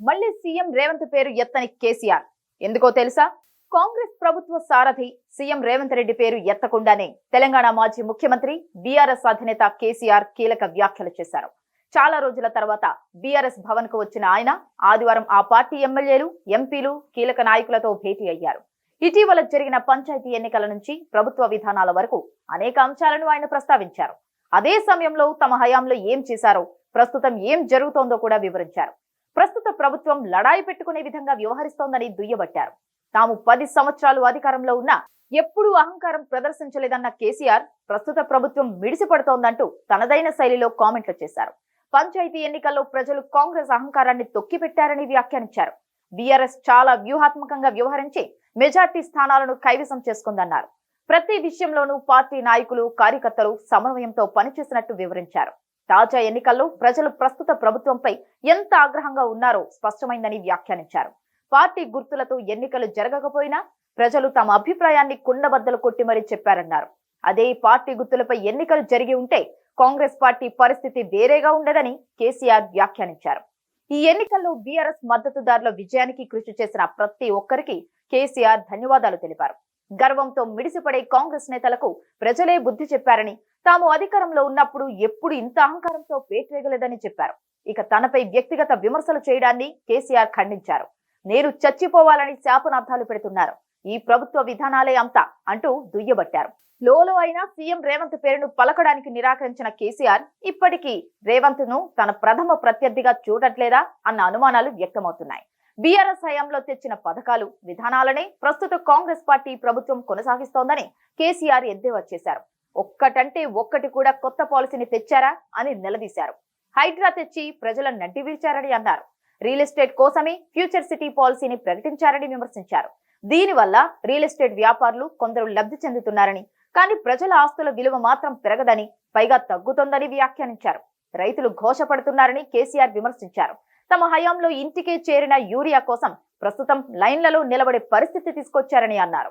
మళ్ళీ సీఎం రేవంత్ పేరు ఎత్తని కేసీఆర్. ఎందుకో తెలుసా? కాంగ్రెస్ ప్రభుత్వ సారథి సీఎం రేవంత్ రెడ్డి పేరు ఎత్తకుండానే తెలంగాణ మాజీ ముఖ్యమంత్రి బీఆర్ఎస్ అధినేత కేసీఆర్ కీలక వ్యాఖ్యలు చేశారు. చాలా రోజుల తర్వాత బీఆర్ఎస్ భవన్కు వచ్చిన ఆయన ఆదివారం ఆ పార్టీ ఎమ్మెల్యేలు ఎంపీలు కీలక నాయకులతో భేటీ అయ్యారు. ఇటీవల జరిగిన పంచాయతీ ఎన్నికల నుంచి ప్రభుత్వ విధానాల వరకు అనేక అంశాలను ఆయన ప్రస్తావించారు. అదే సమయంలో తమ హయాంలో ఏం చేశారో ప్రస్తుతం ఏం జరుగుతోందో కూడా వివరించారు. ప్రస్తుత ప్రభుత్వం లడాయి పెట్టుకునే విధంగా వ్యవహరిస్తోందని దుయ్యబట్టారు. తాము పది సంవత్సరాలు అధికారంలో ఉన్నా ఎప్పుడూ అహంకారం ప్రదర్శించలేదన్న కేసీఆర్ ప్రస్తుత ప్రభుత్వం మిడిసిపడుతోందంటూ తనదైన శైలిలో కామెంట్లు చేశారు. పంచాయతీ ఎన్నికల్లో ప్రజలు కాంగ్రెస్ అహంకారాన్ని తొక్కిపెట్టారని వ్యాఖ్యానించారు. బీఆర్ఎస్ చాలా వ్యూహాత్మకంగా వ్యవహరించి మెజార్టీ స్థానాలను కైవసం చేసుకుందన్నారు. ప్రతి విషయంలోనూ పార్టీ నాయకులు కార్యకర్తలు సమన్వయంతో పనిచేసినట్టు వివరించారు. తాజా ఎన్నికల్లో ప్రజలు ప్రస్తుత ప్రభుత్వంపై ఎంత ఆగ్రహంగా ఉన్నారో స్పష్టమైందని వ్యాఖ్యానించారు. పార్టీ గుర్తులతో ఎన్నికలు జరగకపోయినా ప్రజలు తమ అభిప్రాయాన్ని కుండబద్దలు కొట్టి మరీ చెప్పారన్నారు. అదే పార్టీ గుర్తులపై ఎన్నికలు జరిగి ఉంటే కాంగ్రెస్ పార్టీ పరిస్థితి వేరేగా ఉండదని కేసీఆర్ వ్యాఖ్యానించారు. ఈ ఎన్నికల్లో బీఆర్ఎస్ మద్దతుదారుల విజయానికి కృషి చేసిన ప్రతి ఒక్కరికి కేసీఆర్ ధన్యవాదాలు తెలిపారు. గర్వంతో మిడిసిపడే కాంగ్రెస్ నేతలకు ప్రజలే బుద్ధి చెప్పారని తాము అధికారంలో ఉన్నప్పుడు ఎప్పుడు ఇంత అహంకారంతో పేట్రేగలేదని చెప్పారు. ఇక తనపై వ్యక్తిగత విమర్శలు చేయడాన్ని కేసీఆర్ ఖండించారు. నేను చచ్చిపోవాలని శాపనార్థాలు పెడుతున్నారు. ఈ ప్రభుత్వ విధానాలే అంతా అంటూ దుయ్యబట్టారు. లోలో అయినా సీఎం రేవంత్ పేరును పలకడానికి నిరాకరించిన కేసీఆర్ ఇప్పటికీ రేవంత్ను తన ప్రథమ ప్రత్యర్థిగా చూడట్లేదా అన్న అనుమానాలు వ్యక్తమవుతున్నాయి. బీఆర్ఎస్ హయాంలో తెచ్చిన పథకాలు విధానాలనే ప్రస్తుత కాంగ్రెస్ పార్టీ ప్రభుత్వం కొనసాగిస్తోందని కేసీఆర్ ఎద్దేవా చేశారు. ఒక్కటంటే ఒక్కటి కూడా కొత్త పాలసీని తెచ్చారా అని నిలదీశారు. హైడ్రా తెచ్చి ప్రజలను నడ్డివీల్చారని అన్నారు. రియల్ ఎస్టేట్ కోసమే ఫ్యూచర్ సిటీ పాలసీని ప్రకటించారని విమర్శించారు. దీనివల్ల రియల్ ఎస్టేట్ వ్యాపారులు కొందరు లబ్ధి చెందుతున్నారని కానీ ప్రజల ఆస్తుల విలువ మాత్రం పెరగదని పైగా తగ్గుతోందని వ్యాఖ్యానించారు. రైతులు ఘోషపడుతున్నారని కేసీఆర్ విమర్శించారు. తమ హయాంలో ఇంటికే చేరిన యూరియా కోసం ప్రస్తుతం లైన్లలో నిలబడే పరిస్థితి తీసుకొచ్చారని అన్నారు.